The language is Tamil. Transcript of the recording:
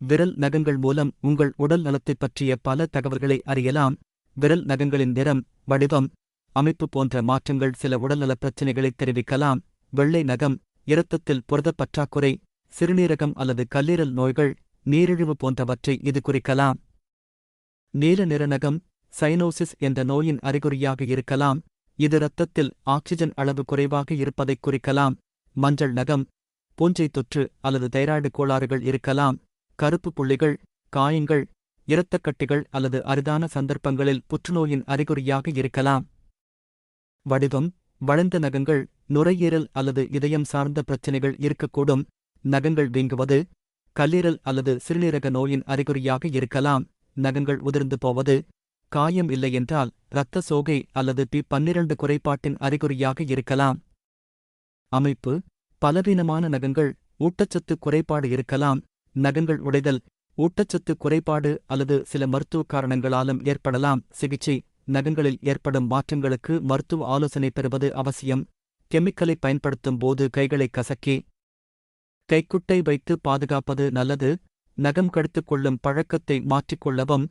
விரல் நகங்கள் மூலம் உங்கள் உடல் நலத்தைப் பற்றிய பல தகவல்களை அறியலாம். விரல் நகங்களின் நிறம் வடிவம் அமைப்பு போன்ற மாற்றங்கள் சில உடல்நலப் பிரச்சினைகளை தெரிவிக்கலாம். வெள்ளை நகம் இரத்தத்தில் புரதப் பற்றாக்குறை சிறுநீரகம் அல்லது கல்லீரல் நோய்கள் நீரிழிவு போன்றவற்றை இது குறிக்கலாம். நீல நிற நகம் சைனோசிஸ் என்ற நோயின் அறிகுறியாக இருக்கலாம். இது இரத்தத்தில் ஆக்சிஜன் அளவு குறைவாக இருப்பதைக் குறிக்கலாம். மஞ்சள் நகம் பூஞ்சை தொற்று அல்லது தைராய்டு கோளாறுகள் இருக்கலாம். கருப்பு புள்ளிகள் காயங்கள் இரத்தக்கட்டிகள் அல்லது அரிதான சந்தர்ப்பங்களில் புற்றுநோயின் அறிகுறியாக இருக்கலாம். வடிவம் வளைந்த நகங்கள் நுரையீரல் அல்லது இதயம் சார்ந்த பிரச்சினைகள் இருக்கக்கூடும். நகங்கள் வீங்குவது கல்லீரல் அல்லது சிறுநீரக நோயின் அறிகுறியாக இருக்கலாம். நகங்கள் உதிர்ந்து போவது காயம் இல்லையென்றால் இரத்த சோகை அல்லது பி பன்னிரண்டு குறைபாட்டின் அறிகுறியாக இருக்கலாம். அமைப்பு பலவீனமான நகங்கள் ஊட்டச்சத்து குறைபாடு இருக்கலாம். நகங்கள் உடைதல் ஊட்டச்சத்து குறைபாடு அல்லது சில மருத்துவ காரணங்களாலும் ஏற்படலாம். சிகிச்சை நகங்களில் ஏற்படும் மாற்றங்களுக்கு மருத்துவ ஆலோசனை பெறுவது அவசியம். கெமிக்கலை பயன்படுத்தும் போது கைகளை கசக்கி கைக்குட்டை வைத்து பாதுகாப்பது நல்லது. நகம் கடித்துக் கொள்ளும் பழக்கத்தை மாற்றிக்கொள்ளவும்